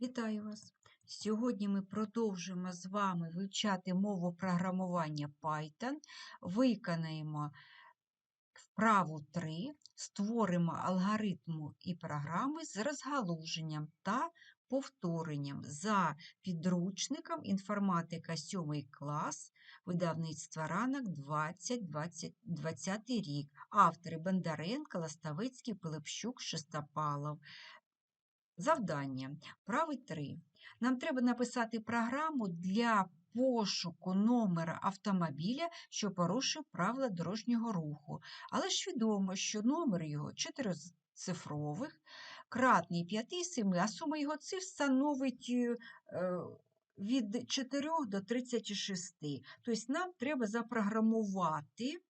Вітаю вас! Сьогодні ми продовжуємо з вами вивчати мову програмування Python. Виконаємо вправу 3, створимо алгоритму і програми з розгалуженням та повторенням за підручником інформатика 7 клас, видавництва ранок 2020 рік. Автори Бондаренко, Ластавицький, Пилипчук, Шестопалов. Завдання. Правий 3. Нам треба написати програму для пошуку номера автомобіля, що порушив правила дорожнього руху. Але ж відомо, що номер його чотирицифрових, кратний 5 і 7, а сума його цифр становить е, від 4 до 36. Тобто нам треба запрограмувати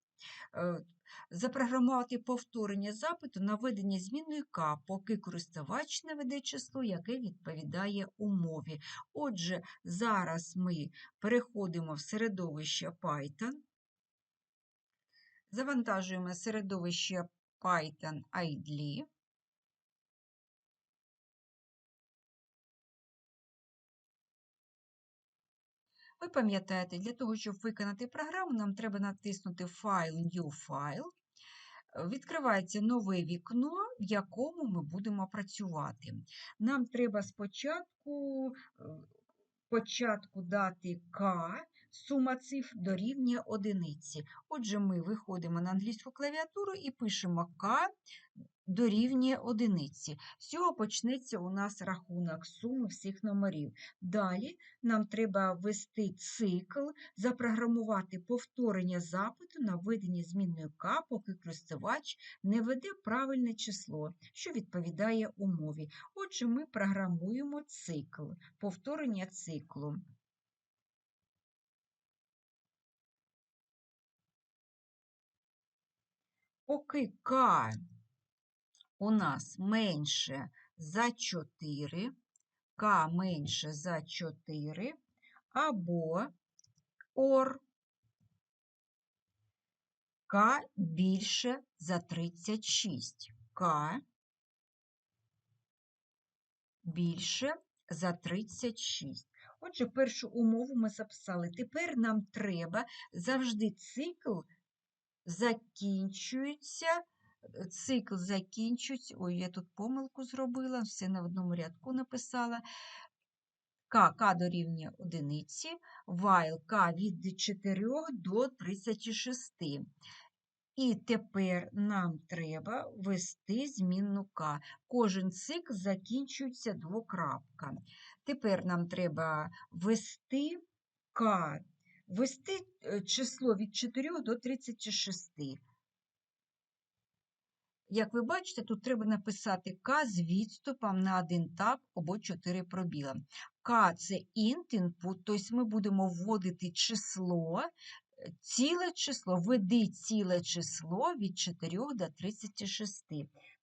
е, запрограмувати повторення запиту на введення змінної К, поки користувач наведе число, яке відповідає умові. Отже, зараз ми переходимо в середовище Python, завантажуємо середовище Python IDLE. Ви пам'ятаєте, для того, щоб виконати програму, нам треба натиснути Файл New File. Відкривається нове вікно, в якому ми будемо працювати. Нам треба спочатку е, початку дати К, сума цифр дорівнює одиниці. Отже, ми виходимо на англійську клавіатуру і пишемо К дорівнює одиниці. З цього почнеться у нас рахунок суми всіх номерів. Далі нам треба ввести цикл, запрограмувати повторення запиту на введення змінної К, поки користувач не веде правильне число, що відповідає умові. Отже, ми програмуємо цикл, повторення циклу. Поки К у нас менше за 4, К менше за 4, або ОР К більше за 36. К більше за 36. Отже, першу умову ми записали. Тепер нам треба завжди цикл закінчується цикл закінчується. Ой, я тут помилку зробила, все на одному рядку написала. К, К дорівнює одиниці, while К від 4 до 36. І тепер нам треба ввести змінну К. Кожен цикл закінчується двокрапка. Тепер нам треба ввести К, ввести е, число від 4 до 36. Як ви бачите, тут треба написати К з відступом на один таб або 4 пробіла. К це int input, тобто ми будемо вводити число, ціле число, введи ціле число від 4 до 36.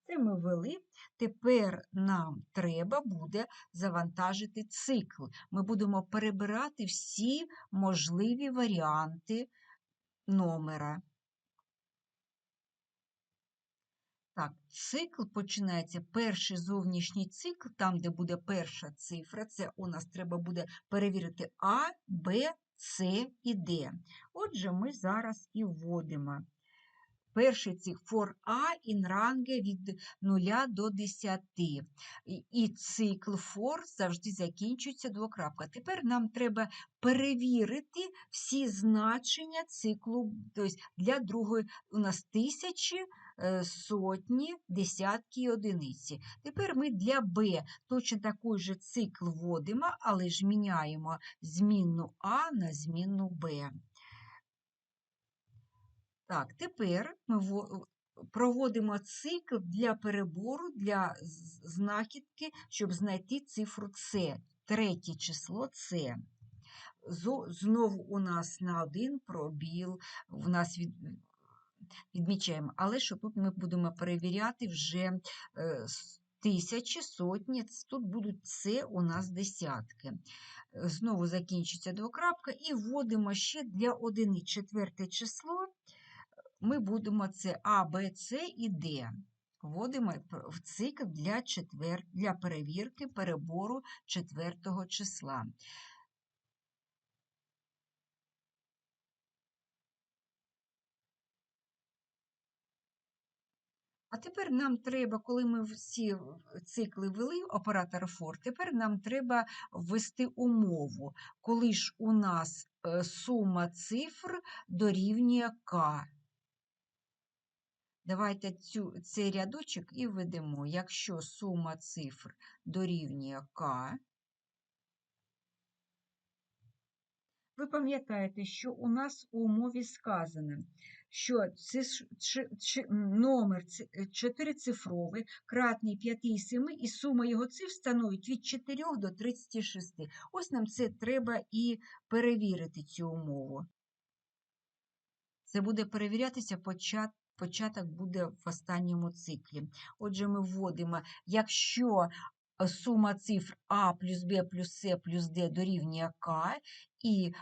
Це ми ввели. Тепер нам треба буде завантажити цикл. Ми будемо перебирати всі можливі варіанти номера. Так, цикл починається перший зовнішній цикл, там, де буде перша цифра, це у нас треба буде перевірити А, Б, С і Д. Отже, ми зараз і вводимо. Перший цифр for A in ранге від 0 до 10. І цикл for завжди закінчується двокрапка. Тепер нам треба перевірити всі значення циклу. Тобто для другої у нас тисячі. Е, сотні, десятки і одиниці. Тепер ми для b точно такий же цикл вводимо, але ж міняємо змінну А на змінну Б. Так, тепер ми проводимо цикл для перебору, для знахідки, щоб знайти цифру С, третє число С. Знову у нас на один пробіл, у нас від, відмічаємо. Але що тут ми будемо перевіряти вже е, тисячі, сотні, тут будуть це у нас десятки. Знову закінчиться двокрапка, і вводимо ще для одини четверте число. Ми будемо це А, Б, С і Д. Вводимо в цикл для четвер... для перевірки перебору четвертого числа. А тепер нам треба, коли ми всі цикли ввели, оператор for, тепер нам треба ввести умову, коли ж у нас е, сума цифр дорівнює k. Давайте цю, цей рядочок і введемо. Якщо сума цифр дорівнює k, ви пам'ятаєте, що у нас у умові сказано, що номер чотирицифровий, кратний 5 і 7, і сума його цифр становить від 4 до 36. Ось нам це треба і перевірити цю умову. Це буде перевірятися початку початок буде в останньому циклі. Отже, ми вводимо, якщо е, сума цифр А плюс Б плюс С плюс Д дорівнює К, і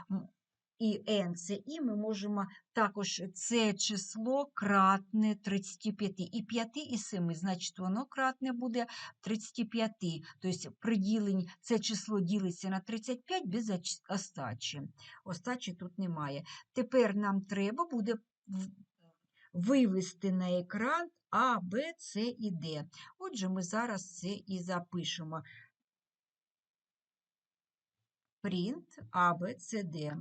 і n це і, ми можемо також це число кратне 35. І 5 і 7, значить, воно кратне буде 35. Тобто приділень, це число ділиться на 35 без остачі. Остачі тут немає. Тепер нам треба буде вивести на екран А, Б, С і Д. Отже, ми зараз це і запишемо. Print А, Б, С, Д.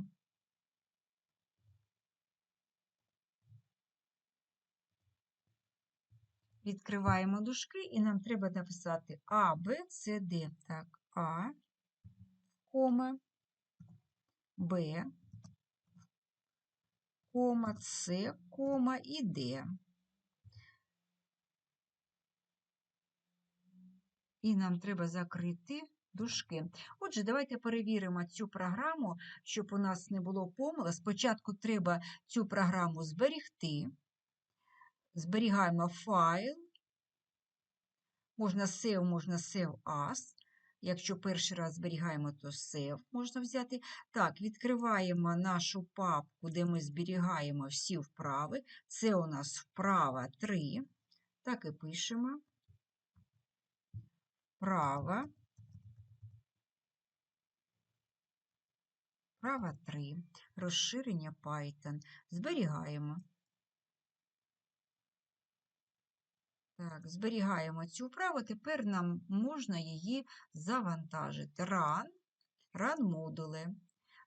Відкриваємо дужки, і нам треба написати А, Б, С, Д. Так, А, кома, Б, кома, С, кома і Д. І нам треба закрити дужки. Отже, давайте перевіримо цю програму, щоб у нас не було помилок. Спочатку треба цю програму зберігти. Зберігаємо файл. Можна save, можна save as. Якщо перший раз зберігаємо, то save можна взяти. Так, відкриваємо нашу папку, де ми зберігаємо всі вправи. Це у нас вправа 3. Так і пишемо. Вправа. Вправа 3. Розширення Python. Зберігаємо. Так, Зберігаємо цю вправу, тепер нам можна її завантажити. Run, run модули.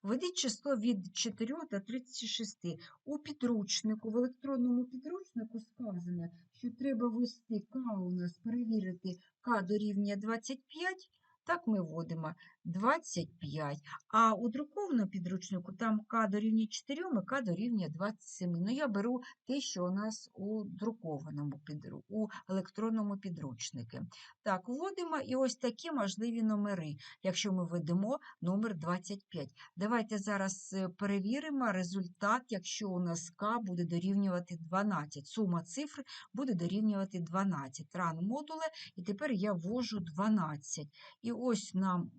Введіть число від 4 до 36. У підручнику, в електронному підручнику сказано, що треба ввести К у нас, перевірити К дорівнює 25. Так ми вводимо 25. А у друкованому підручнику там К дорівнює 4, і К дорівнює 27. Ну, я беру те, що у нас у друкованому у електронному підручнику. Так, вводимо і ось такі можливі номери, якщо ми введемо номер 25. Давайте зараз е, перевіримо результат, якщо у нас К буде дорівнювати 12. Сума цифр буде дорівнювати 12. Ран модуле, і тепер я ввожу 12. І ось нам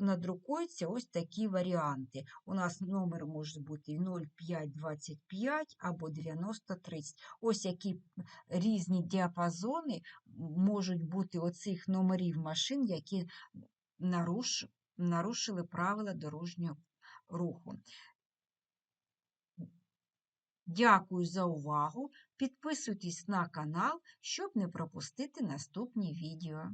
надрукуються ось такі варіанти. У нас номер може бути 0525 або 9030. Ось які різні діапазони можуть бути оцих номерів машин, які наруш... нарушили правила дорожнього руху. Дякую за увагу. Підписуйтесь на канал, щоб не пропустити наступні відео.